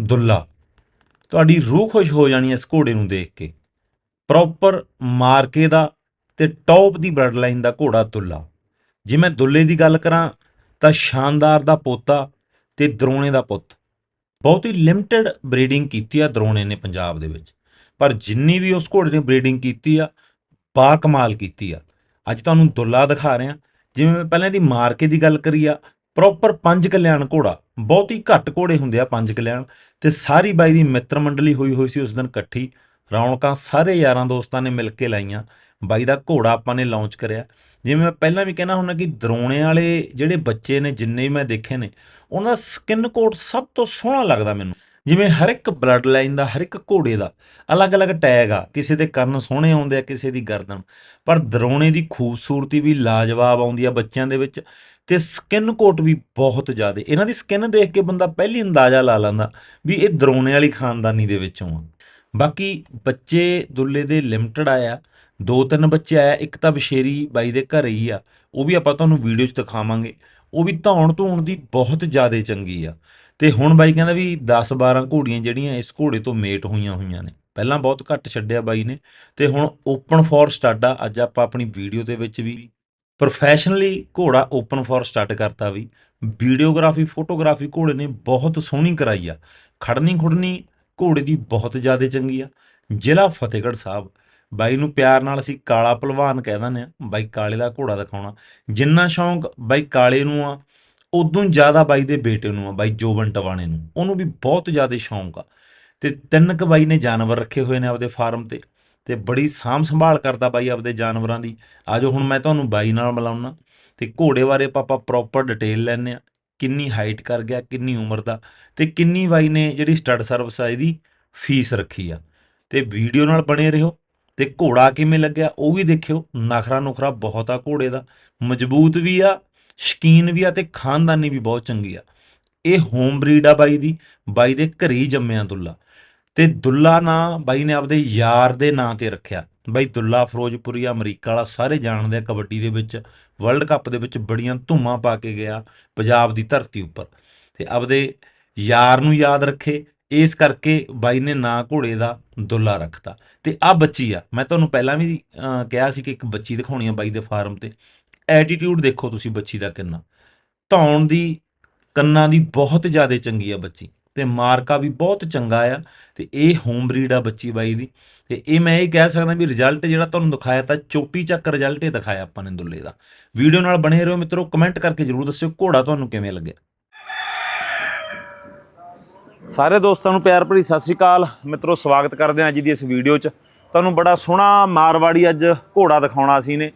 ਦੁੱਲਾ। ਤੁਹਾਡੀ ਰੂਹ ਖੁਸ਼ ਹੋ ਜਾਣੀ ਹੈ ਇਸ ਘੋੜੇ ਨੂੰ ਦੇਖ ਕੇ। ਪ੍ਰੋਪਰ ਮਾਰਕੇ ਦਾ ਤੇ ਟੌਪ ਦੀ ਬਲੱਡ ਲਾਈਨ ਦਾ ਘੋੜਾ ਦੁੱਲਾ। ਜੇ ਮੈਂ ਦੁੱਲੇ ਦੀ ਗੱਲ ਕਰਾਂ, ਤਾਂ ਸ਼ਾਨਦਾਰ ਦਾ ਪੋਤਾ ਤੇ ਦਰੋਣੇ ਦਾ ਪੁੱਤ। ਬਹੁਤ ਹੀ ਲਿਮਟਿਡ ਬਰੀਡਿੰਗ ਕੀਤੀ ਆ ਦਰੋਣੇ ਨੇ ਪੰਜਾਬ ਦੇ ਵਿੱਚ। ਪਰ ਜਿੰਨੀ ਵੀ ਉਸ ਘੋੜੇ ਨੇ ਬਰੀਡਿੰਗ ਕੀਤੀ ਆ ਬਾ ਕਮਾਲ ਕੀਤੀ ਆ। ਅੱਜ ਤੁਹਾਨੂੰ ਦੁੱਲਾ ਦਿਖਾ ਰਿਹਾ। ਜਿਵੇਂ ਮੈਂ ਪਹਿਲਾਂ ਦੀ ਮਾਰਕੇ ਦੀ ਗੱਲ ਕਰੀ ਆ ਪ੍ਰੋਪਰ ਪੰਜ ਕਲਿਆਣ ਘੋੜਾ। ਬਹੁਤ ਹੀ ਘੱਟ ਘੋੜੇ ਹੁੰਦੇ ਆ ਪੰਜ ਕਲਿਆਣ। ਤੇ ਸਾਰੀ ਬਾਈ ਦੀ ਮਿੱਤਰ ਮੰਡਲੀ ਹੋਈ ਹੋਈ ਸੀ ਉਸ ਦਿਨ ਇਕੱਠੀ। ਰੌਣਕਾਂ ਸਾਰੇ ਯਾਰਾਂ ਦੋਸਤਾਂ ਨੇ ਮਿਲ ਕੇ ਲਾਈਆਂ। ਬਾਈ ਦਾ ਘੋੜਾ ਆਪਾਂ ਨੇ ਲਾਂਚ ਕਰਿਆ। ਜਿਵੇਂ ਮੈਂ ਪਹਿਲਾਂ ਵੀ ਕਹਿਣਾ ਹੁੰਦਾ ਕਿ ਦਰੋਣੇ ਵਾਲੇ ਜਿਹੜੇ ਬੱਚੇ ਨੇ, ਜਿੰਨੇ ਵੀ ਮੈਂ ਦੇਖੇ ਨੇ, ਉਹਨਾਂ ਦਾ ਸਕਿਨ ਕੋਟ ਸਭ ਤੋਂ ਸੋਹਣਾ ਲੱਗਦਾ ਮੈਨੂੰ। ਜਿਵੇਂ ਹਰ ਇੱਕ ਬਲੱਡ ਲਾਈਨ ਦਾ, ਹਰ ਇੱਕ ਘੋੜੇ ਦਾ ਅਲੱਗ-ਅਲੱਗ ਟੈਗ ਆ, ਕਿਸੇ ਦੇ ਕੰਨ ਸੋਹਣੇ ਆਉਂਦੇ ਆ, ਕਿਸੇ ਦੀ ਗਰਦਨ। ਪਰ ਦਰੋਣੇ ਦੀ ਖੂਬਸੂਰਤੀ ਵੀ ਲਾਜਵਾਬ ਆਉਂਦੀ ਆ ਬੱਚਿਆਂ ਦੇ ਵਿੱਚ ਤੇ ਸਕਿਨ ਕੋਟ ਵੀ ਬਹੁਤ ਜ਼ਿਆਦਾ। ਇਹਨਾਂ ਦੀ ਸਕਿਨ ਦੇਖ ਕੇ ਬੰਦਾ ਪਹਿਲੀ ਅੰਦਾਜ਼ਾ ਲਾ ਲੈਂਦਾ ਵੀ ਇਹ ਦਰੋਣੇ ਵਾਲੀ ਖਾਨਦਾਨੀ ਦੇ ਵਿੱਚੋਂ ਆ। ਬਾਕੀ ਬੱਚੇ ਦੁੱਲੇ ਦੇ ਲਿਮਟਿਡ ਆਇਆ ਦੋ ਤਿੰਨ ਬੱਚੇ ਆਇਆ ਇੱਕ ਤਾਂ ਬਸ਼ੇਰੀ ਬਾਈ ਦੇ ਘਰ ਹੀ ਆ, ਉਹ ਵੀ ਆਪਾਂ ਤੁਹਾਨੂੰ ਵੀਡੀਓ 'ਚ ਦਿਖਾਵਾਂਗੇ। ਉਹ ਵੀ ਧੌਣ ਧੂਣ ਦੀ ਬਹੁਤ ਜ਼ਿਆਦਾ ਚੰਗੀ ਆ। ਤੇ ਹੁਣ ਬਾਈ ਕਹਿੰਦਾ ਵੀ 10 12 ਘੋੜੀਆਂ ਜਿਹੜੀਆਂ ਇਸ ਘੋੜੇ ਤੋਂ ਮੇਟ ਹੋਈਆਂ ਹੋਈਆਂ ਨੇ। ਪਹਿਲਾਂ ਬਹੁਤ ਘੱਟ ਛੱਡਿਆ ਬਾਈ ਨੇ ਤੇ ਹੁਣ ਓਪਨ ਫॉर ਸਟਾਰਟ ਆ। ਅੱਜ ਆਪਾਂ ਆਪਣੀ ਵੀਡੀਓ ਦੇ ਵਿੱਚ ਵੀ ਪ੍ਰੋਫੈਸ਼ਨਲੀ ਘੋੜਾ ਓਪਨ ਫॉर ਸਟਾਰਟ ਕਰਤਾ ਵੀ। ਵੀਡੀਓਗ੍ਰਾਫੀ ਫੋਟੋਗ੍ਰਾਫੀ ਘੋੜੇ ਨੇ ਬਹੁਤ ਸੋਹਣੀ ਕਰਾਈ ਆ। ਖੜਨੀ ਖੁੜਨੀ ਘੋੜੇ ਦੀ ਬਹੁਤ ਜ਼ਿਆਦਾ ਚੰਗੀ ਆ। ਜ਼ਿਲ੍ਹਾ ਫਤਿਹਗੜ੍ਹ ਸਾਹਿਬ। ਬਾਈ ਨੂੰ ਪਿਆਰ ਨਾਲ ਅਸੀਂ ਕਾਲਾ ਪਹਿਲਵਾਨ ਕਹਿ ਦਿੰਦੇ ਆ। ਬਾਈ ਕਾਲੇ ਦਾ ਘੋੜਾ ਦਿਖਾਉਣਾ। ਜਿੰਨਾ ਸ਼ੌਂਕ ਬਾਈ ਕਾਲੇ ਨੂੰ ਆ ਉਦੋਂ ਜ਼ਿਆਦਾ ਬਾਈ ਦੇ ਬੇਟੇ ਨੂੰ ਆ, ਬਾਈ ਜੋਬਨ ਟਵਾਣੇ ਨੂੰ। ਉਹਨੂੰ ਵੀ ਬਹੁਤ ਜ਼ਿਆਦਾ ਸ਼ੌਂਕ ਆ। ਤੇ ਤਿੰਨ ਕੁ ਬਾਈ ਨੇ ਜਾਨਵਰ ਰੱਖੇ ਹੋਏ ਨੇ ਆਪਦੇ ਫਾਰਮ ਤੇ। ਤੇ ਬੜੀ ਸਾਂਭ ਸੰਭਾਲ ਕਰਦਾ ਬਾਈ ਆਪਦੇ ਜਾਨਵਰਾਂ ਦੀ। ਆਜੋ ਹੁਣ ਮੈਂ ਤੁਹਾਨੂੰ ਬਾਈ ਨਾਲ ਮਿਲਾਉਣਾ। ਤੇ ਘੋੜੇ ਬਾਰੇ ਆਪਾਂ ਪ੍ਰੋਪਰ ਡਿਟੇਲ ਲੈਣੇ ਆ ਕਿੰਨੀ ਹਾਈਟ ਕਰ ਗਿਆ, ਕਿੰਨੀ ਉਮਰ ਦਾ। ਤੇ ਕਿੰਨੀ ਬਾਈ ਨੇ ਜਿਹੜੀ ਸਟੱਡ ਸਰਵਿਸ ਆ, ਇਹਦੀ ਫੀਸ ਰੱਖੀ ਆ। ਤੇ ਵੀਡੀਓ ਨਾਲ ਬਣੇ ਰਹੋ। ਤੇ ਘੋੜਾ ਕਿਵੇਂ ਲੱਗਿਆ, ਉਹ ਵੀ ਦੇਖਿਓ। ਨਖਰਾ ਨੁਖਰਾ ਬਹੁਤ ਆ ਘੋੜੇ ਦਾ। ਮਜ਼ਬੂਤ ਵੀ ਆ ਸ਼ਕੀਨ ਵੀ ਆ ਤੇ ਖਾਨਦਾਨੀ ਵੀ ਬਹੁਤ ਚੰਗੀ ਆ। ਇਹ ਹੋਮ ਬਰੀਡ ਆ ਬਾਈ ਦੀ, ਬਾਈ ਦੇ ਘਰੇ ਹੀ ਜੰਮਿਆ ਦੁੱਲਾ। ਤੇ ਦੁੱਲਾ ਨਾਂ ਬਾਈ ਨੇ ਆਪਦੇ ਯਾਰ ਦੇ ਨਾਂ ਤੇ ਰੱਖਿਆ। ਬਾਈ ਦੁੱਲਾ ਫਿਰੋਜ਼ਪੁਰੀ, ਅਮਰੀਕਾ ਵਾਲਾ, ਸਾਰੇ ਜਾਣਦੇ ਆ ਕਬੱਡੀ ਦੇ ਵਿੱਚ, ਵਰਲਡ ਕੱਪ ਦੇ ਵਿੱਚ ਬੜੀਆਂ ਧੁੰਮਾਂ ਪਾ ਕੇ ਗਿਆ ਪੰਜਾਬ ਦੀ ਧਰਤੀ ਉੱਪਰ। ਤੇ ਆਪਦੇ ਯਾਰ ਨੂੰ ਯਾਦ ਰੱਖੇ, ਇਸ ਕਰਕੇ ਬਾਈ ਨੇ ਨਾਂ ਘੋੜੇ ਦਾ ਦੁੱਲਾ ਰੱਖਤਾ। ਤੇ ਆ ਬੱਚੀ ਆ, ਮੈਂ ਤੁਹਾਨੂੰ ਪਹਿਲਾਂ ਵੀ ਕਿਹਾ ਸੀ ਕਿ ਇੱਕ ਬੱਚੀ ਦਿਖਾਉਣੀ ਆ ਬਾਈ ਦੇ ਫਾਰਮ ਤੇ। ਐਟੀਟਿਊਡ ਦੇਖੋ ਤੁਸੀਂ ਬੱਚੀ ਦਾ ਕਿੰਨਾ। ਧੌਣ ਦੀ, ਕੰਨਾਂ ਦੀ ਬਹੁਤ ਜ਼ਿਆਦਾ ਚੰਗੀ ਆ ਬੱਚੀ, ਤੇ ਮਾਰਕਾ ਵੀ ਬਹੁਤ ਚੰਗਾ ਆ, ਤੇ ਇਹ ਹੋਮ ਬਰੀਡ ਆ ਬੱਚੀ ਬਾਈ ਦੀ। ਤੇ ਇਹ ਮੈਂ ਇਹ ਕਹਿ ਸਕਦਾ ਵੀ ਰਿਜ਼ਲਟ ਜਿਹੜਾ ਤੁਹਾਨੂੰ ਦਿਖਾਇਆ ਤਾਂ ਚੋਟੀ ਚੱਕ ਰਿਜ਼ਲਟ ਹੀ ਦਿਖਾਇਆ ਆਪਾਂ ਨੇ ਦੁੱਲੇ ਦਾ। ਵੀਡੀਓ ਨਾਲ ਬਣੇ ਰਹੋ ਮਿੱਤਰੋ ਕਮੈਂਟ ਕਰਕੇ ਜਰੂਰ ਦੱਸਿਓ ਘੋੜਾ ਤੁਹਾਨੂੰ ਕਿਵੇਂ ਲੱਗਿਆ। ਸਾਰੇ ਦੋਸਤਾਂ ਨੂੰ ਪਿਆਰ ਭਰੀ ਸਤਿ ਸ਼੍ਰੀ ਅਕਾਲ। ਮਿੱਤਰੋ, ਸਵਾਗਤ ਕਰਦੇ ਹਾਂ ਅੱਜ ਦੀ ਇਸ ਵੀਡੀਓ 'ਚ। ਤੁਹਾਨੂੰ ਬੜਾ ਸੋਹਣਾ ਮਾਰਵਾੜੀ ਅੱਜ ਘੋੜਾ ਦਿਖਾਉਣਾ ਸੀ ਨੇ।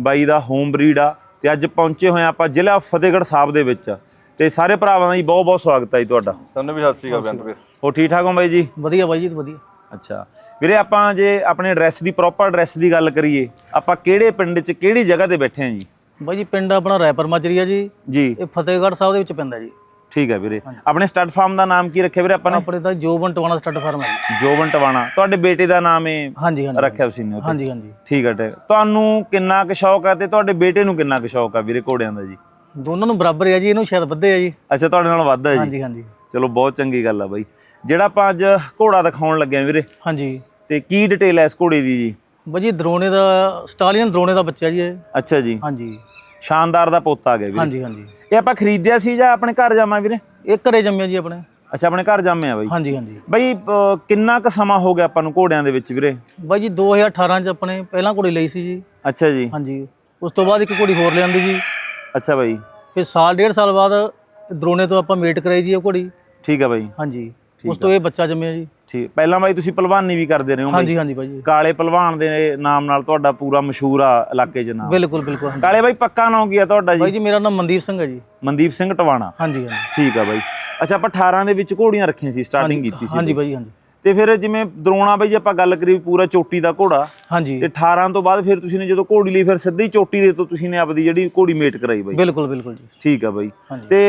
ਬਾਈ ਦਾ ਹੋਮ ਬਰੀਡ ਆ ਤੇ ਅੱਜ ਪਹੁੰਚੇ ਹੋਏ ਹਾਂ ਆਪਾਂ ਜ਼ਿਲ੍ਹਾ ਫਤਿਹਗੜ੍ਹ ਸਾਹਿਬ ਦੇ ਵਿੱਚ। ਤੇ ਸਾਰੇ ਭਰਾਵਾਂ ਦਾ ਜੀ ਬਹੁਤ ਬਹੁਤ ਸਵਾਗਤ ਹੈ ਜੀ ਤੁਹਾਡਾ। ਤੁਹਾਨੂੰ ਵੀ ਸਤਿ ਸ਼੍ਰੀ ਅਕਾਲ ਬੇਅੰਤ ਵੀਰ। ਹੋ ਠੀਕ ਠਾਕ ਹੋ ਬਾਈ ਜੀ? ਵਧੀਆ ਬਾਈ ਜੀ ਵਧੀਆ। ਅੱਛਾ। ਵੀਰੇ ਆਪਾਂ ਜੇ ਆਪਣੇ ਐਡਰੈਸ ਦੀ ਪ੍ਰੋਪਰ ਐਡਰੈਸ ਦੀ ਗੱਲ ਕਰੀਏ ਆਪਾਂ ਕਿਹੜੇ ਪਿੰਡ 'ਚ ਕਿਹੜੀ ਜਗ੍ਹਾ ਤੇ ਬੈਠੇ ਹਾਂ ਜੀ? ਬਾਈ ਜੀ ਪਿੰਡ ਆਪਣਾ ਰੈਪਰ ਮਾਜਰੀ ਆ ਜੀ। ਜੀ। ਇਹ ਫਤਿਹਗੜ੍ਹ ਸਾਹਿਬ ਦੇ ਵਿੱਚ ਪੈਂਦਾ ਜੀ। ਠੀਕ ਹੈ ਵੀਰੇ। ਆਪਣੇ ਸਟੱਡ ਫਾਰਮ ਦਾ ਨਾਮ ਕੀ ਰੱਖਿਆ ਵੀਰੇ ਆਪਾਂ ਨੇ? ਆਪਣੇ ਤਾਂ ਜੋਬਨ ਟਵਾਣਾ ਸਟੱਡ ਫਾਰਮ ਹੈ ਜੋਬਨ ਟਵਾਣਾ। ਤੁਹਾਡੇ ਬੇਟੇ ਦਾ ਨਾਮ ਹੈ ਹਾਂਜੀ ਹਾਂਜੀ। ਰੱਖਿਆ ਤੁਸੀਂ ਨੇ? ਹਾਂਜੀ ਹਾਂਜੀ। ਠੀਕ ਹੈ ਹੈ। ਤੁਹਾਨੂੰ ਕਿੰਨਾ ਕੁ ਸ਼ੌਕ ਹੈ ਤੇ ਤੁਹਾਡੇ ਬੇਟੇ ਨੂੰ ਕਿੰਨਾ ਕੁ ਸ਼ੌਕ ਹੈ ਵੀਰੇ ਘੋੜਿਆਂ ਦਾ ਜੀ? ਦੋਨਾਂ ਨੂੰ ਬਰਾਬਰ ਹੈ ਜੀ ਇਹਨੂੰ ਸ਼ਾਇਦ ਵੱਧੇ ਆ ਜੀ। ਅੱਛਾ ਤੁਹਾਡੇ ਨਾਲ ਵੱਧ ਹੈ ਜੀ? ਹਾਂਜੀ ਹਾਂਜੀ। ਚਲੋ ਬਹੁਤ ਚੰਗੀ ਗੱਲ ਆ ਬਾਈ। ਜਿਹੜਾ ਆਪਾਂ ਅੱਜ ਘੋੜਾ ਦਿਖਾਉਣ ਲੱਗੇ ਆ ਵੀਰੇ ਹਾਂਜੀ। ਤੇ ਕੀ ਡਿਟੇਲ ਹੈ ਇਸ ਘੋੜੇ ਦੀ ਜੀ? ਬਾਈ ਜੀ ਦਰੋਣੇ ਦਾ ਸਟਾਲੀਅਨ ਦਰੋਣੇ ਦਾ ਬੱਚਾ ਜੀ ਇਹ। ਅੱਛਾ ਜੀ। ਹਾਂਜੀ। ਸ਼ਾਨਦਾਰ ਦਾ ਪੁੱਤ ਆ ਗਿਆ ਵੀਰੇ। ਹਾਂਜੀ ਹਾਂਜੀ। ਇਹ ਆਪਾਂ ਖਰੀਦਿਆ ਸੀ ਜਾਂ ਆਪਣੇ ਘਰ ਜਾਵਾਂ ਵੀਰੇ? ਇਹ ਘਰੇ ਜੰਮਿਆ ਜੀ ਆਪਣੇ। ਅੱਛਾ ਆਪਣੇ ਘਰ ਜਾਮੇ ਆ ਬਾਈ। ਹਾਂਜੀ ਹਾਂਜੀ। ਬਾਈ ਕਿੰਨਾ ਕੁ ਸਮਾਂ ਹੋ ਗਿਆ ਆਪਾਂ ਨੂੰ ਘੋੜਿਆਂ ਦੇ ਵਿੱਚ ਵੀਰੇ? ਬਾਈ ਜੀ 2018 ਚ ਆਪਣੇ ਪਹਿਲਾਂ ਘੋੜੀ ਲਈ ਸੀ ਜੀ। ਅੱਛਾ ਜੀ। ਹਾਂਜੀ। ਉਸ ਤੋਂ ਬਾਅਦ ਇੱਕ ਘੋੜੀ ਹੋਰ ਲਿਆਂਦੀ ਜੀ। ਅੱਛਾ ਬਾਈ। ਫਿਰ ਸਾਲ ਡੇਢ ਸਾਲ ਬਾਅਦ ਦਰੋਣੇ ਤੋਂ ਆਪਾਂ ਮੇਟ ਕਰਾਈ ਜੀ ਉਹ ਘੋੜੀ। ਠੀਕ ਆ ਬਾਈ। ਹਾਂਜੀ। ਉਸ ਤੋਂ ਇਹ ਬੱਚਾ ਜੰਮਿਆ ਜੀ। ਠੀਕ ਪਹਿਲਾਂ ਬਾਈ ਤੁਸੀਂ ਪਹਿਲਵਾਨੀ ਵੀ ਕਰਦੇ ਰਹੇ ਹੋ ਬਾਈ? ਹਾਂਜੀ ਹਾਂਜੀ ਬਾਈ ਜੀ। ਕਾਲੇ ਪਹਿਲਵਾਨ ਦੇ ਨਾਮ ਨਾਲ ਤੁਹਾਡਾ ਪੂਰਾ ਮਸ਼ਹੂਰ ਆ ਇਲਾਕੇ 'ਚ ਨਾਮ। ਬਿਲਕੁਲ ਬਿਲਕੁਲ। ਕਾਲੇ ਬਾਈ ਪੱਕਾ ਨਾਮ ਕੀ ਆ ਤੁਹਾਡਾ ਬਾਈ ਜੀ ਜੀ ਮੇਰਾ ਨਾਮ ਮਨਦੀਪ ਸਿੰਘ ਹੈ ਜੀ। ਮਨਦੀਪ ਸਿੰਘ ਟਵਾਣਾ। ਹਾਂਜੀ ਹਾਂਜੀ। ਠੀਕ ਆ ਬਾਈ। ਅੱਛਾ ਆਪਾਂ 18 ਦੇ ਵਿੱਚ ਘੋੜੀਆਂ ਰੱਖੀਆਂ ਸੀ ਸਟਾਰਟਿੰਗ ਕੀਤੀ ਸੀ ਹਾਂਜੀ ਬਾਈ ਹਾਂਜੀ। ਤੇ ਫਿਰ ਜਿਵੇਂ ਦਰੋਣਾ ਬਾਈ ਆਪਾਂ ਗੱਲ ਕਰੀ ਪੂਰਾ ਚੋਟੀ ਦਾ ਘੋੜਾ ਹਾਂਜੀ। ਤੇ 18 ਤੋਂ ਬਾਅਦ ਫਿਰ ਤੁਸੀਂ ਨੇ ਜਦੋਂ ਘੋੜੀ ਲਈ ਫਿਰ ਸਿੱਧੀ ਚੋਟੀ ਦੇ ਤੋਂ ਤੁਸੀਂ ਨੇ ਆਪਦੀ ਜਿਹੜੀ ਘੋੜੀ ਮੇਟ ਕਰਾਈ ਬਾਈ। ਬਿਲਕੁਲ ਬਿਲਕੁਲ ਜੀ। ਠੀਕ ਆ ਬਾਈ। ਤੇ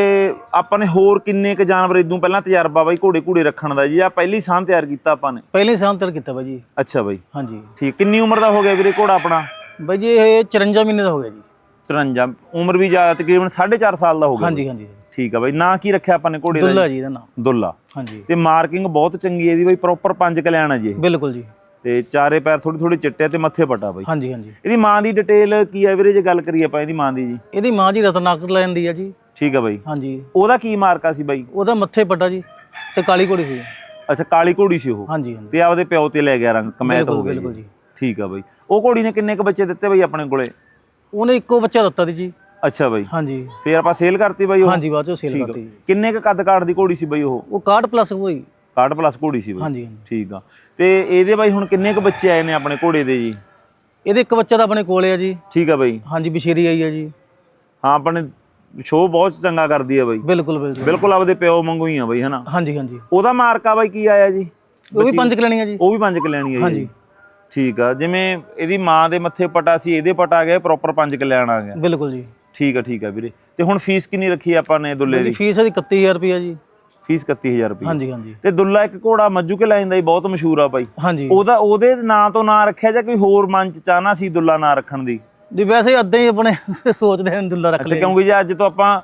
ਆਪਾਂ ਨੇ ਹੋਰ ਕਿੰਨੇ ਕ ਜਾਨਵਰ ਇਦੋਂ ਪਹਿਲਾਂ ਤਜਰਬਾ ਬਾਈ ਘੋੜੇ ਘੂੜੇ ਰੱਖਣ ਦਾ ਜੀ? ਆ ਪਹਿਲੀ ਸਾਂ ਤਿਆਰ ਕੀਤਾ ਆਪਾਂ ਨੇ। ਪਹਿਲੇ ਹੀ ਸਾਂਤਰ ਕੀਤਾ ਬਾਈ ਜੀ। ਅੱਛਾ ਬਾਈ। ਹਾਂਜੀ। ਠੀਕ ਕਿੰਨੀ ਉਮਰ ਦਾ ਹੋ ਗਿਆ ਵੀਰੇ ਘੋੜਾ ਆਪਣਾ? ਬਾਈ ਜੀ ਇਹ 54 ਮਹੀਨੇ ਦਾ ਹੋ ਗਿਆ ਜੀ। 54 ਉਮਰ ਵੀ ਜ਼ਿਆਦਾ ਤਕਰੀਬਨ 4.5 ਸਾਲ ਦਾ ਹੋ ਗਿਆ। ਹਾਂਜੀ ਹਾਂਜੀ। ਠੀਕ ਆ ਬਾਈ। ਨਾਂ ਕੀ ਰੱਖਿਆ ਆਪਾਂ ਨੇ ਘੋੜੇ ਦਾ ਦੁੱਲਾ ਜੀ? ਜੀ ਦਾ ਨਾਮ। ਦੁੱਲਾ। ਹਾਂਜੀ। ਤੇ ਮਾਰਕਿੰਗ ਬਹੁਤ ਚੰਗੀ ਹੈ ਇਹਦੀ ਬਾਈ ਪ੍ਰੋਪਰ ਪੰਜ ਕਲਿਆਣ ਆ ਜੀ ਇਹ। ਬਿਲਕੁਲ ਜੀ। ਤੇ ਚਾਰੇ ਪੈਰ ਥੋੜੀ ਥੋੜੀ ਚਿੱਟੇ ਤੇ ਮੱਥੇ ਪਟਾ ਬਾਈ। ਹਾਂਜੀ ਹਾਂਜੀ। ਇਹਦੀ ਮਾਂ ਦੀ ਡਿਟੇਲ ਕੀ ਹੈ ਵੀਰੇ ਜੇ ਗੱਲ ਕਰੀਏ ਆਪਾਂ ਇਹਦੀ ਮਾਂ ਦੀ ਜੀ? ਇਹਦੀ ਮਾਂ ਜੀ ਰਤਨਾਕਰ ਲੈਣ ਦੀ ਆ ਜੀ। ਠੀਕ ਆ ਬਾਈ। ਹਾਂਜੀ। ਉਹਦਾ ਕੀ ਮਾਰਕਾ ਸੀ ਬਾਈ? ਉਹਦਾ ਮੱਥੇ ਪੱਟਾ ਜੀ ਤੇ ਕਾਲੀ ਘੋੜੀ ਸੀ। ਅੱਛਾ ਕਾਲੀ ਘੋੜੀ ਸੀ ਉਹ? ਹਾਂਜੀ ਹਾਂਜੀ। ਤੇ ਆਪਦੇ ਪਿਓ ਤੇ ਲੈ ਗਿਆ ਰੰਗ ਕਮੈਤ ਹੋ ਗਿਆ ਬਿਲਕੁਲ ਜੀ। ਠੀਕ ਆ ਬਾਈ। ਉਹ ਘੋੜੀ ਨੇ ਕਿੰਨੇ ਕ ਬੱਚੇ ਦਿੱਤੇ ਬਾਈ ਆਪਣੇ ਕੋਲੇ? ਉਹਨੇ ਇੱਕੋ ਬੱਚਾ ਦਿੱਤਾ ਸੀ ਜੀ। ਅੱਛਾ ਬਾਈ। ਹਾਂਜੀ। ਫੇਰ ਆਪਾਂ ਸੇਲ ਕਰਤੀ ਬਾਈ ਉਹ? ਹਾਂਜੀ ਬਾਅਦ ਚੋਂ ਸੇਲ ਠੀਕ ਆ। ਕਰਤੀ ਜੀ। ਕਿੰਨੇ ਕ ਕੱਦ ਕਾਠ ਦੀ ਘੋੜੀ ਸੀ ਬਾਈ ਉਹ? ਉਹ 61 ਪਲੱਸ ਹੋਈ 60 ਪਲੱਸ ਘੋੜੀ ਸੀ ਬਾਈ। ਹਾਂਜੀ ਹਾਂਜੀ। ਠੀਕ ਆ। ਤੇ ਇਹਦੇ ਬਾਈ ਹੁਣ ਕਿੰਨੇ ਕ ਬੱਚੇ ਆਏ ਨੇ ਆਪਣੇ ਘੋੜੇ ਦੇ ਜੀ? ਇਹਦੇ ਇੱਕ ਬੱਚਾ ਤਾਂ ਆਪਣੇ ਕੋਲੇ ਆ ਜੀ। ਠੀਕ ਆ ਬਾਈ। ਹਾਂਜੀ ਬਸ਼ੇਰੀ ਆਈ ਆ ਜੀ। ਹਾਂ ਆਪਣੇ ਸ਼ੋਅ ਬਹੁਤ ਚੰਗਾ ਕਰਦੀ ਆ ਬਾਈ। ਬਿਲਕੁਲ ਬਿਲਕੁਲ। ਬਿਲਕੁਲ ਆਪਦੇ ਪਿਓ ਵਾਂਗੂ ਹੀ ਆ ਬਾਈ ਹਨਾ? ਹਾਂਜੀ ਹਾਂਜੀ। ਉਹਦਾ ਮਾਰਕਾ ਬਾਈ ਕੀ ਆਇਆ ਜੀ? ਉਹ ਵੀ ਪੰਜ ਕਲਣੀਆਂ ਜੀ। ਉਹ ਵੀ ਪੰਜ ਕਲਿਆਣੀ ਆ ਜੀ। ਹਾਂਜੀ ਠੀਕ ਆ। ਜਿਵੇਂ ਇਹਦੀ ਮਾਂ ਦੇ ਮੱਥੇ ਪਟਾ ਸੀ ਇਹਦੇ ਪਟਾ ਗਿਆ ਪ੍ਰੋਪਰ ਪੰਜ ਕਲਿਆਣ ਆ ਗਿਆ। ਬਿਲਕੁਲ ਜੀ। ਠੀਕ ਆ ਠੀਕ ਆ ਵੀਰੇ। ਤੇ ਹੁਣ ਫੀਸ ਕਿੰਨੀ ਰੱਖੀ ਆ ਆਪਾਂ ਨੇ ਦੁੱਲੇ ਦੀ? ਫੀਸ ਇਹਦੀ 31000 ਰੁਪਿਆ ਜੀ। ਫੀਸ 31000 ਰੁਪਏ ਹਾਂਜੀ ਹਾਂਜੀ। ਤੇ ਦੁੱਲਾ ਇੱਕ ਘੋੜਾ ਮੱਜੂ ਕੇ ਲਾਈਨ ਦਾ ਹੀ ਬਹੁਤ ਮਸ਼ਹੂਰ ਆ ਬਾਈ। ਹਾਂਜੀ। ਉਹਦਾ ਉਹਦੇ ਨਾਂ ਤੋਂ ਨਾਂ ਰੱਖਿਆ ਜਾਂ ਕੋਈ ਹੋਰ ਮਨ ਚ ਚਾਹਨਾ ਸੀ ਦੁੱਲਾ ਨਾਂ ਰੱਖਣ ਦੀ? ਜੀ ਵੈਸੇ ਅੱਧੇ ਹੀ ਆਪਣੇ ਸੋਚਦੇ ਹਨ ਦੁੱਲਾ ਰੱਖ ਅੱਛਾ ਲਿਆ ਕਿਉਂਕਿ ਜੇ ਅੱਜ ਤੋਂ ਆਪਾਂ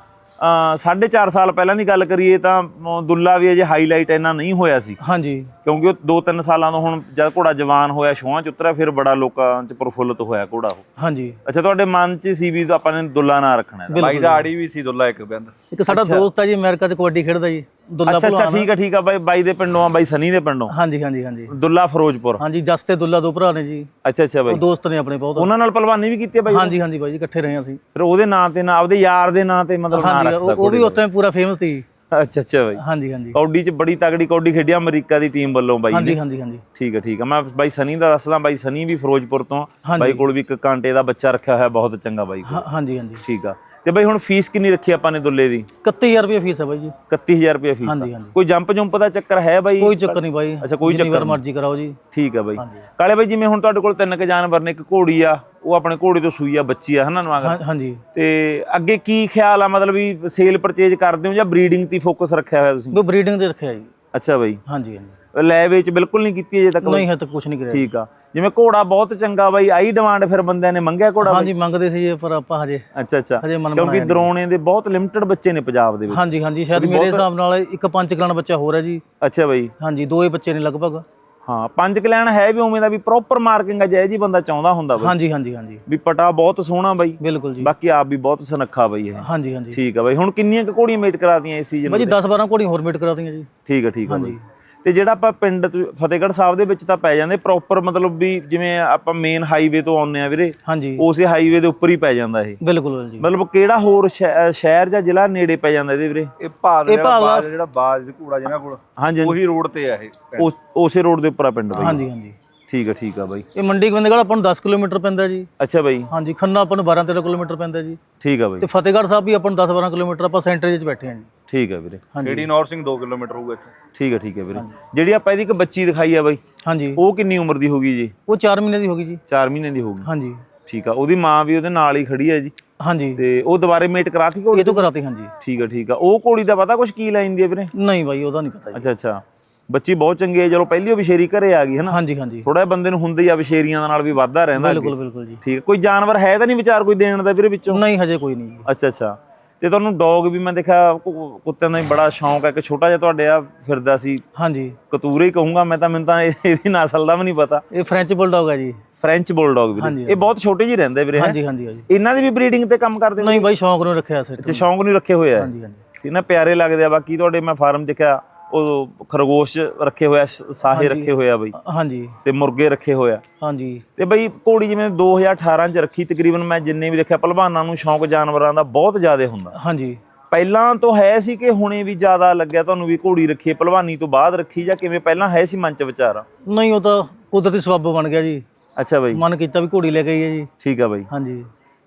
4.5 ਸਾਲ ਪਹਿਲਾਂ ਦੀ ਗੱਲ ਕਰੀਏ ਤਾਂ ਦੁੱਲਾ ਵੀ ਅਜੇ ਹਾਈਲਾਈਟ ਇੰਨਾ ਨਹੀਂ ਹੋਇਆ ਸੀ। ਹਾਂਜੀ। ਕਿਉਂਕਿ ਉਹ 2-3 ਸਾਲਾਂ ਤੋਂ ਹੁਣ ਜਦ ਘੋੜਾ ਜਵਾਨ ਹੋਇਆ ਸ਼ੋਆਂ ਚ ਉਤਰਿਆ ਫਿਰ ਬੜਾ ਲੋਕਾਂ ਚ ਪ੍ਰਫੁੱਲਤ ਹੋਇਆ ਘੋੜਾ ਉਹ। ਹਾਂਜੀ। ਅੱਛਾ ਤੁਹਾਡੇ ਮਨ ਚ ਸੀ ਵੀ ਆਪਾਂ ਨੇ ਦੁੱਲਾ ਨਾਂ ਰੱਖਣਾ ਹੈ? ਬਾਈ ਦਾ ਆੜੀ ਵੀ ਸੀ ਦੁੱਲਾ ਇੱਕ ਬੰਦ ਇੱਕ ਸਾਡਾ ਦੋਸਤ ਆ ਜੀ ਅਮਰੀਕਾ 'ਚ ਕਬੱਡੀ ਖੇਡਦਾ ਜੀ। ਦੁੱਲਾ ਅੱਛਾ ਅੱਛਾ ਠੀਕ ਆ ਠੀਕ ਆ ਬਾਈ ਬਾਈ ਦੇ ਪਿੰਡੋਂ ਆ ਬਾਈ ਸਨੀ ਦੇ ਪਿੰਡੋਂ? ਹਾਂਜੀ ਹਾਂਜੀ ਹਾਂਜੀ। ਦੁੱਲਾ ਫਿਰੋਜ਼ਪੁਰ? ਹਾਂਜੀ ਜਸ ਤੇ ਦੁੱਲਾ ਦੋ ਭਰਾ ਨੇ ਜੀ। ਅੱਛਾ ਅੱਛਾ ਬਾਈ। ਉਹ ਦੋਸਤ ਨੇ ਆਪਣੇ ਬਹੁਤ। ਉਹਨਾਂ ਨਾਲ ਪਹਿਲਵਾਨੀ ਵੀ ਕੀਤੀ ਆ ਬਾਈ ਹਾਂਜੀ ਹਾਂਜੀ ਬਾਈ ਜੀ ਇਕੱਠੇ ਰਹੇ ਅਸੀਂ। ਫਿਰ ਉਹਦੇ ਨਾਂ ਤੇ ਨਾ ਆਪਦੇ ਯਾਰ ਦੇ ਨਾਂ ਤੇ ਮਤਲਬ ਨਾਂ ਰੱਖਦਾ ਉਹ ਵੀ ਉੱਥੇ ਪੂਰਾ ਫੇਮਸ ਸੀ। ਅੱਛਾ ਅੱਛਾ ਬਾਈ। ਹਾਂਜੀ ਹਾਂਜੀ। ਕੌਡੀ ਚ ਬੜੀ ਤਗੜੀ ਕੌਡੀ ਖੇਡੀ ਆ ਅਮਰੀਕਾ ਦੀ ਟੀਮ ਵੱਲੋਂ ਬਾਈ ਹਾਂਜੀ ਹਾਂਜੀ ਹਾਂਜੀ। ਠੀਕ ਹੈ ਠੀਕ ਹੈ ਮੈਂ ਬਾਈ ਸਨੀ ਦਾ ਦੱਸਦਾ ਬਾਈ ਸਨੀ ਵੀ ਫਿਰੋਜ਼ਪੁਰ ਤੋਂ। ਬਾਈ ਕੋਲ ਵੀ ਇੱਕ ਕਾਂਟੇ ਦਾ ਬੱਚਾ ਰੱਖਿਆ ਹੋਇਆ ਬਹੁਤ ਚੰਗਾ ਬਾਈ ਕੋਲ। ਹਾਂਜੀ ਹਾਂਜੀ। ਠੀਕ ਆ। ਤੇ ਬਾਈ ਹੁਣ ਫੀਸ ਕਿੰਨੀ ਰੱਖੀ ਆਪਾਂ ਨੇ ਦੁੱਲੇ ਦੀ? 31000 ਰੁਪਏ ਫੀਸ ਹੈ ਬਾਈ ਜੀ। 31000 ਰੁਪਏ ਫੀਸ ਹਾਂਜੀ ਹਾਂਜੀ। ਕੋਈ ਜੰਪ ਜੰਪ ਦਾ ਚੱਕਰ ਹੈ ਬਾਈ? ਕੋਈ ਚੱਕਰ ਨਹੀਂ ਬਾਈ। ਅੱਛਾ, ਕੋਈ ਜਿੰਨੀ ਚੱਕਰ ਮਰਜ਼ੀ ਕਰਾਓ ਜੀ। ਠੀਕ ਆ ਬਾਈ। ਕਾਲੇ ਬਾਈ ਜਿਵੇਂ ਹੁਣ ਤੁਹਾਡੇ ਕੋਲ ਤਿੰਨ ਕ ਜਾਨਵਰ ਨੇ ਇੱਕ ਘੋੜੀ ਆ ਉਹ ਆਪਣੇ ਘੋੜੇ ਤੋਂ ਸੂਈ ਆ ਬੱਚੀ ਆ ਹਨਾ ਨਵਾਂਗਰ ਹਾਂ- ਹਾਂਜੀ। ਤੇ ਅੱਗੇ ਕੀ ਖਿਆਲ ਆ ਮਤਲਬ ਵੀ ਸੇਲ ਪਰਚੇਜ ਕਰਦੇ ਹੋ ਜਾਂ ਬਰੀਡਿੰਗ ਤੇ ਫੋਕਸ ਰੱਖਿਆ ਹੋਇਆ ਤੁਸੀਂ? ਬਰੀਡਿੰਗ ਤੇ ਰੱਖਿਆ ਜੀ। ਅੱਛਾ ਬਾਈ। ਹਾਂਜੀ ਹਾਂਜੀ। ਲੈ ਵੇਚ ਬਿਲਕੁਲ ਨਹੀਂ ਕੀਤੀ ਅਜੇ ਤੱਕ? ਨਹੀਂ ਹੈ ਤਾਂ ਕੁਝ ਨਹੀਂ ਕਰਿਆ ਠੀਕ ਆ। ਜਿਵੇਂ ਘੋੜਾ ਬਹੁਤ ਚੰਗਾ ਬਾਈ ਆਈ ਡਿਮਾਂਡ ਫਿਰ ਬੰਦਿਆਂ ਨੇ ਮੰਗਿਆ ਘੋੜਾ? ਹਾਂਜੀ ਮੰਗਦੇ ਸੀ ਪਰ ਆਪਾਂ ਹਜੇ ਅੱਛਾ ਅੱਛਾ। ਹਜੇ ਮਨ ਕਿਉਂਕਿ ਦਰੋਣੇ ਦੇ ਬਹੁਤ ਲਿਮਟਿਡ ਬੱਚੇ ਨੇ ਪੰਜਾਬ ਦੇ ਵਿੱਚ। ਹਾਂਜੀ ਹਾਂਜੀ ਸ਼ਾਇਦ ਮੇਰੇ ਹਿਸਾਬ ਨਾਲ ਇੱਕ ਪੰਜ ਕਲਣ ਬੱਚਾ ਹੋਰ ਹੈ ਜੀ। ਅੱਛਾ ਬਾਈ। ਹਾਂਜੀ ਦੋ ਹੀ ਬੱਚੇ ਨੇ ਲਗਭਗ। ਹਾਂ ਪੰਜ ਕਲਿਆਣ ਹੈ ਵੀ ਉਵੇਂ ਦਾ ਵੀ ਪ੍ਰੋਪਰ ਮਾਰਕਿੰਗ ਆ ਜੈ ਜੀ ਬੰਦਾ ਚਾਹੁੰਦਾ ਹੁੰਦਾ ਬਾਈ। ਹਾਂਜੀ ਹਾਂਜੀ ਹਾਂਜੀ। ਵੀ ਪਟਾ ਬਹੁਤ ਸੋਹਣਾ ਬਾਈ। ਬਿਲਕੁਲ ਜੀ। ਬਾਕੀ ਆਪ ਵੀ ਬਹੁਤ ਸੁਨੱਖਾ ਬਾਈ ਇਹ। ਹਾਂਜੀ ਹਾਂਜੀ। ਠੀਕ ਆ ਬਾਈ ਹੁਣ ਕਿੰਨੀਆਂ ਕੁ ਘੋੜੀਆਂ ਮੇਟ ਕਰਾਤੀਆਂ ਇਸ ਸੀਜ਼ਨ ਬਾਈ ਜੀ 10 12 ਘੋੜੀਆਂ ਹੋਰ ਮੀਟ ਕਰਾਤੀਆਂ ਜੀ। ਠੀਕ ਆ ਠੀਕ ਆ ਬਾਈ। ਹਾਂਜੀ ਤੇ ਜਿਹੜਾ ਆਪਾਂ ਪਿੰਡ ਫਤਿਹਗੜ੍ਹ ਸਾਹਿਬ ਦੇ ਵਿੱਚ ਤਾਂ ਪੈ ਜਾਂਦੇ ਪ੍ਰੋਪਰ ਮਤਲਬ ਵੀ ਜਿਵੇਂ ਆਪਾਂ ਮੇਨ ਹਾਈਵੇ ਤੋਂ ਆਉਂਦੇ ਆ ਵੀਰੇ ਹਾਂਜੀ। ਉਸੇ ਹਾਈਵੇ ਦੇ ਉੱਪਰ ਹੀ ਪੈ ਜਾਂਦਾ ਇਹ। ਬਿਲਕੁਲ ਜੀ। ਮਤਲਬ ਕਿਹੜਾ ਹੋਰ ਸ਼ਹਿ- ਸ਼ਹਿਰ ਜਾਂ ਜ਼ਿਲ੍ਹਾ ਨੇੜੇ ਪੈ ਜਾਂਦਾ ਇਹਦੇ ਵੀਰੇ? ਇਹ ਭਾਲ ਇਹ ਜਿਹੜਾ ਆ- ਬਾਜ ਜਿਹੜਾ ਬਾਜ ਘੂੜਾ ਜਿਹਨਾਂ ਕੋਲ ਹਾਂਜੀ। ਉਹੀ ਰੋਡ ਤੇ ਆ ਇਹ ਉਸ ਉਸੇ ਰੋਡ ਦੇ ਉੱਪਰ ਆ ਪਿੰਡ ਬਾਈ। ਹਾਂਜੀ ਹਾਂਜੀ। ਠੀਕ ਆ ਠੀਕ ਆ ਬਾਈ। ਇਹ ਮੰਡੀ ਗੋਬਿੰਦਗੜ੍ਹ ਆਪਾਂ ਨੂੰ 10 ਕਿਲੋਮੀਟਰ ਪੈਂਦਾ ਜੀ। ਅੱਛਾ ਬਾਈ। ਹਾਂਜੀ ਖੰਨਾ ਆਪਾਂ ਨੂੰ 12 13 ਕਿਲੋਮੀਟਰ ਪੈਂਦਾ ਜੀ। ਠੀਕ ਆ ਬਾਈ। ਤੇ ਫਤਿਹਗੜ੍ਹ ਸਾਹਿਬ ਵੀ ਆਪਾਂ ਨੂੰ 10 12 ਕਿਲੋਮੀਟਰ ਆਪਾਂ ਸੈਂਟਰ ਵਿੱਚ ਬੈਠੇ ਹਾਂ ਜੀ। ਠੀਕ ਆ ਵੀਰੇ। ਕਿਹੜੀ ਨੌਰ ਸਿੰਘ 2 ਕਿਲੋਮੀਟਰ ਹੋਊਗਾ ਇੱਥੋਂ? ਠੀਕ ਆ ਠੀਕ ਆ ਵੀਰੇ। ਜਿਹੜੀ ਆਪਾਂ ਇਹਦੀ ਇੱਕ ਬੱਚੀ ਦਿਖਾਈ ਆ ਬਾਈ ਹਾਂਜੀ। ਉਹ ਕਿੰਨੀ ਉਮਰ ਦੀ ਹੋਗੀ ਜੀ? ਉਹ 4 ਮਹੀਨੇ ਦੀ ਹੋ ਗਈ ਜੀ। 4 ਮਹੀਨੇ ਦੀ ਹੋਗੀ ਹਾਂਜੀ। ਠੀਕ ਆ ਉਹਦੀ ਮਾਂ ਵੀ ਉਹਦੇ ਨਾਲ ਹੀ ਖੜੀ ਆ ਜੀ। ਹਾਂਜੀ। ਤੇ ਉਹ ਦੁਬਾਰੇ ਮੇਟ ਕਰਾਤੀ ਘੋੜੀ ਇਹ ਤੋਂ ਕਰਾਤੀ ਹਾਂਜੀ। ਠੀਕ ਆ ਠੀਕ ਆ। ਉਹ ਘੋੜੀ ਦਾ ਪਤਾ ਕੁਛ ਕੀ ਲੈਂਦੀ ਆ ਵੀਰੇ? ਨਹੀਂ ਬਾਈ ਉਹਦਾ ਨਹੀਂ ਪਤਾ ਜੀ। ਅੱਛਾ ਅੱਛਾ। ਬੱਚੀ ਬਹੁਤ ਚੰਗੀ ਹੈ ਚਲੋ ਪਹਿਲੀ ਉਹ ਵਿਸ਼ੇਰੀ ਘਰੇ ਆ ਗਈ ਹੈ ਨਾ? ਹਾਂਜੀ ਹਾਂਜੀ। ਥੋੜਾ ਬੰਦੇ ਨੂੰ ਹੁੰਦੀ ਆ ਵਿਸ਼ੇਰੀਆਂ ਦੇ ਨਾਲ ਵੀ ਵਾਧਾ ਰਹਿੰਦਾ। ਬਿਲਕੁਲ ਬਿਲਕੁਲ ਜੀ। ਠੀਕ। ਕੋਈ ਜਾਨਵਰ ਹੈ ਤਾਂ ਨਹੀਂ ਵਿਚਾਰ ਕੋਈ ਦੇਣ ਦਾ ਵੀਰੇ ਵਿੱਚੋਂ? ਨਹੀਂ ਹਜੇ ਕੋਈ ਨਹੀਂ ਅੱਛਾ ਅੱਛਾ। ਤੇ ਤੁਹਾਨੂੰ ਡੌਗ ਵੀ ਮੈਂ ਦੇਖਿਆ ਕੁ- ਕੁੱਤਿਆਂ ਦਾ ਹੀ ਬੜਾ ਸ਼ੌਂਕ ਹੈ ਕਿ ਛੋਟਾ ਜਿਹਾ ਤੁਹਾਡੇ ਆ ਫਿਰਦਾ ਸੀ। ਹਾਂਜੀ। ਕਤੂਰੇ ਹੀ ਕਹੂੰਗਾ ਮੈਂ ਤਾਂ ਮੈਨੂੰ ਤਾਂ ਇਹ- ਇਹਦੀ ਨਸਲ ਦਾ ਵੀ ਨਹੀਂ ਪਤਾ। ਇਹ ਫ੍ਰੈਂਚ ਬੁਲਡੌਗ ਹੈ ਜੀ। ਫ੍ਰੈਂਚ ਬੁਲਡੌਗ ਵੀਰੇ। ਹਾਂਜੀ, ਇਹ ਬਹੁਤ ਛੋਟੇ ਜਿਹੇ ਰਹਿੰਦੇ ਵੀਰੇ ਹੈਂ? ਹਾਂਜੀ ਹਾਂਜੀ ਹਾਂਜੀ। ਇਹਨਾਂ ਦੀ ਵੀ ਬਰੀਡਿੰਗ ਤੇ ਕੰਮ ਕਰਦੇ ਹੋ? ਨਹੀਂ ਬਾਈ ਸ਼ੌਂਕ ਨੂੰ ਰੱਖਿਆ ਸਿਰ ਅੱਛਾ ਸ਼ੌਂਕ ਨਹੀਂ ਰੱਖੇ ਹੋਏ ਆ। ਹਾਂਜੀ ਹਾਂਜੀ। ਇਹਨਾਂ ਪਿਆਰੇ ਲੱਗਦੇ ਆ ਬਾਕੀ ਤੁਹਾਡੇ ਮੈਂ ਫਾਰਮ ਦੇਖਿਆ ਉਹ ਖਰਗੋਸ਼ ਰੱਖੇ ਹੋਇਆ ਸਾਹੇ ਰੱਖੇ ਹੋਏ ਆ ਬਈ। ਹਾਂਜੀ। ਤੇ ਮੁਰਗੇ ਰੱਖੇ ਹੋਇਆ ਹਾਂਜੀ। ਤੇ ਬਈ ਘੋੜੀ ਜਿਵੇਂ 2018 ਚ ਰੱਖੀ ਤਕਰੀਬਨ ਮੈਂ ਜਿੰਨੇ ਵੀ ਦੇਖਿਆ ਪਹਿਲਵਾਨਾਂ ਨੂੰ ਸ਼ੌਂਕ ਜਾਨਵਰਾਂ ਦਾ ਬਹੁਤ ਜ਼ਿਆਦਾ ਹੁੰਦਾ। ਹਾਂਜੀ। ਪਹਿਲਾਂ ਤੋਂ ਹੈ ਸੀ ਕਿ ਹੁਣੇ ਵੀ ਜ਼ਿਆਦਾ ਲੱਗਿਆ ਤੁਹਾਨੂੰ ਵੀ ਘੋੜੀ ਰੱਖੀ ਪਹਿਲਵਾਨੀ ਤੋਂ ਬਾਅਦ ਰੱਖੀ ਜਾਂ ਕਿਵੇਂ? ਪਹਿਲਾਂ ਹੈ ਸੀ ਮਨ ਚ ਵਿਚਾਰ? ਨਹੀਂ ਉਹ ਤਾਂ ਕੁਦਰਤੀ ਸਬੱਬ ਬਣ ਗਿਆ ਜੀ। ਅੱਛਾ ਬਈ। ਮਨ ਕੀਤਾ ਵੀ ਘੋੜੀ ਲੈ ਕੇ ਆਈਏ ਜੀ। ਠੀਕ ਆ ਬਈ। ਹਾਂਜੀ।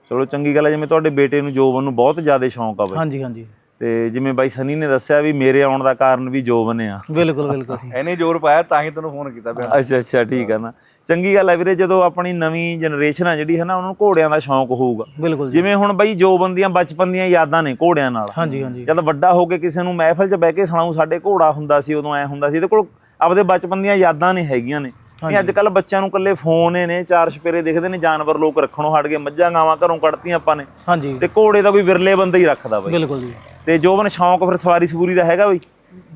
ਚਲੋ ਚੰਗੀ ਗੱਲ ਹੈ ਜਿਵੇਂ ਤੁਹਾਡੇ ਬੇਟੇ ਨੂੰ ਜੋਬਨ ਨੂੰ ਬਹੁਤ ਜ਼ਿਆਦਾ ਸ਼ੌਂਕ ਆ ਬਈ। ਹਾਂਜੀ ਹਾਂਜੀ। ਤੇ ਜਿਵੇਂ ਬਾਈ ਸਨੀ ਨੇ ਦੱਸਿਆ ਵੀ ਮੇਰੇ ਆਉਣ ਦਾ ਕਾਰਨ ਵੀ ਜੋਬਨ ਆ। ਬਿਲਕੁਲ ਬਿਲਕੁਲ ਜੀ। ਇਹਨੇ ਜ਼ੋਰ ਪਾਇਆ ਤਾਂ ਹੀ ਤੈਨੂੰ ਫੋਨ ਕੀਤਾ ਪਿਆ। ਅੱਛਾ ਅੱਛਾ ਠੀਕ ਆ ਨਾ। ਚੰਗੀ ਗੱਲ ਹੈ ਵੀਰੇ ਜਦੋਂ ਆਪਣੀ ਨਵੀਂ ਜਨਰੇਸ਼ਨ ਆ ਜਿਹੜੀ ਹੈ ਨਾ ਉਹਨਾਂ ਨੂੰ ਘੋੜਿਆਂ ਦਾ ਸ਼ੌਂਕ ਹੋਊਗਾ। ਜਿਵੇਂ ਹੁਣ ਬਈ ਜੋਬਨ ਦੀਆਂ ਬਚਪਨ ਦੀਆਂ ਯਾਦਾਂ ਨੇ ਘੋੜਿਆਂ ਨਾਲ। ਹਾਂਜੀ ਹਾਂਜੀ। ਜਦ ਵੱਡਾ ਹੋ ਕੇ ਕਿਸੇ ਨੂੰ ਮਹਿਫਲ 'ਚ ਬਹਿ ਕੇ ਸੁਣਾਉ ਸਾਡੇ ਘੋੜਾ ਹੁੰਦਾ ਸੀ ਉਦੋਂ ਐ ਹੁੰਦਾ ਸੀ। ਇਹਦੇ ਕੋਲ ਆਪਦੇ ਬਚਪਨ ਦੀਆਂ ਯਾਦਾਂ ਨੇ ਹੈਗੀਆਂ ਨੇ। ਨਹੀਂ ਅੱਜ ਕੱਲ ਬੱਚਿਆਂ ਨੂੰ ਕੱਲੇ ਫੋਨ ਨੇ ਚਾਰ ਛਪੇਰੇ ਦਿਖਦੇ ਨੇ ਜਾਨਵਰ ਲੋਕ ਰੱਖਣੋਂ ਹਟ ਗਏ ਮੱਝਾਂ ਗਾਵਾਂ ਘਰੋਂ ਕੱਢਤੀਆਂ ਆਪਾਂ ਨੇ। ਹਾਂਜੀ। ਤੇ ਘੋੜੇ ਦਾ ਕੋਈ ਵਿਰਲੇ ਬੰਦਾ ਹੀ ਰੱਖਦਾ ਬਾਈ। ਬਿਲਕੁਲ ਜੀ। ਤੇ ਜੋਬਨ ਸ਼ੌਂਕ ਫਿਰ ਸਵਾਰੀ ਸਬੂਰੀ ਦਾ ਹੈਗਾ ਬਈ?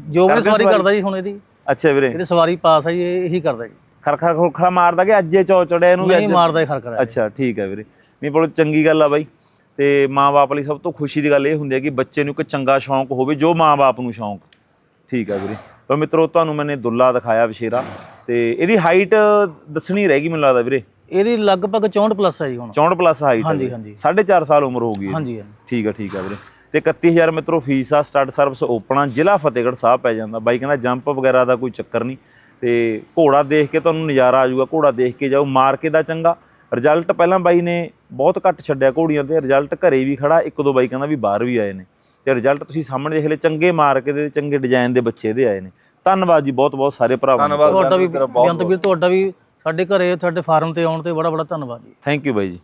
ਜੋ ਵੀ ਕਰਦੇ ਸਵਾਰੀ ਸਵਾਰੀ? ਕਰਦਾ ਜੀ ਹੁਣ ਇਹਦੀ। ਅੱਛਾ ਵੀਰੇ। ਇਹਦੀ ਸਵਾਰੀ ਪਾਸ ਹੈ ਜੀ ਇਹ ਕਰਦਾ ਜੀ। ਖਰਖਾ ਖੁਰਖਾ ਮਾਰਦਾ ਕਿ ਅੱਜੇ ਚੌ ਚੜਿਆ ਇਹਨੂੰ ਨਹੀਂ ਮਾਰਦਾ ਹੀ ਖਰਕਰਾ ਹੈ ਅੱਛਾ ਠੀਕ ਹੈ ਵੀਰੇ। ਨਹੀਂ ਬੜਾ ਚੰਗੀ ਗੱਲ ਆ ਬਾਈ। ਤੇ ਮਾਂ-ਬਾਪ ਲਈ ਸਭ ਤੋਂ ਖੁਸ਼ੀ ਦੀ ਗੱਲ ਇਹ ਹੁੰਦੀ ਹੈ ਕਿ ਬੱਚੇ ਨੂੰ ਇੱਕ ਚੰਗਾ ਸ਼ੌਂਕ ਹੋਵੇ ਜੋ ਮਾਂ-ਬਾਪ ਨੂੰ ਸ਼ੌਂਕ। ਠੀਕ ਹੈ ਵੀਰੇ। ਲੋ ਮਿੱਤਰੋ ਤੁਹਾਨੂੰ ਮੈਨੇ ਦੁੱਲਾ ਦਿਖਾਇਆ ਵਿਸ਼ੇਰਾ। ਤੇ ਇਹਦੀ ਹਾਈਟ ਦੱਸਣੀ ਰਹਿ ਗਈ ਮੈਨੂੰ ਲੱਗਦਾ ਵੀਰੇ। ਇਹਦੀ ਲਗਭਗ 64 ਪਲੱਸ ਹੈ ਜੀ ਹੁਣ। 64 ਪਲੱਸ ਹਾਈਟ ਹੈ ਹਾਂਜੀ। ਹਾਂਜੀ। ਸਾਢੇ 4 ਸਾਲ ਉਮਰ ਹੋ ਗਈ। ਹਾਂਜੀ ਠੀਕ ਆ ਠੀਕ ਆ ਵੀਰੇ। ਤੇ 31000 ਮਿੱਤਰੋ ਫੀਸ ਆ ਸਟਾਰਟ ਸਰਵਿਸ ਓਪਨ ਆ ਜ਼ਿਲ੍ਹਾ ਫਤਿਹਗੜ੍ਹ ਸਾਹਿਬ ਪੈ ਜਾਂਦਾ। ਬਾਈ ਕਹਿੰਦਾ ਜੰਪ ਵਗੈਰਾ ਦਾ ਕੋਈ ਚੱਕਰ ਨਹੀਂ। ਤੇ ਘੋੜਾ ਦੇਖ ਕੇ ਤੁਹਾਨੂੰ ਨਜ਼ਾਰਾ ਆ ਜਾਊਗਾ ਘੋੜਾ ਦੇਖ ਕੇ ਜਾਓ ਮਾਰਕੇ ਦਾ ਚੰਗਾ। ਰਿਜ਼ਲਟ ਪਹਿਲਾਂ ਬਾਈ ਨੇ ਬਹੁਤ ਘੱਟ ਛੱਡਿਆ ਘੋੜੀਆਂ ਤੇ ਰਿਜ਼ਲਟ ਘਰੇ ਵੀ ਖੜਾ ਇੱਕ ਦੋ ਬਾਈ ਕਹਿੰਦਾ ਵੀ ਬਾਹਰ ਵੀ ਆਏ ਨੇ। ਤੇ ਰਿਜ਼ਲਟ ਤੁਸੀਂ ਸਾਹਮਣੇ ਦੇਖ ਲਏ ਚੰਗੇ ਮਾਰਕੇ ਦੇ ਚੰਗੇ ਡਿਜ਼ਾਈਨ ਦੇ ਬੱਚੇ ਦੇ ਆਏ ਨੇ। ਧੰਨਵਾਦ ਜੀ ਬਹੁਤ ਬਹੁਤ ਸਾਰੇ ਭਰਾਵਾਂ ਧੰਨਵਾਦ। ਤੁਹਾਡਾ ਵੀ ਬੇਅੰਤ ਵੀਰ ਤੁਹਾਡਾ ਵੀ ਸਾਡੇ ਘਰੇ ਸਾਡੇ ਫਾਰਮ ਤੇ ਆਉਣ ਤੇ ਬੜਾ ਬੜਾ ਧੰਨਵਾਦ ਜੀ। ਥੈਂਕ ਯੂ ਬਾਈ ਜੀ।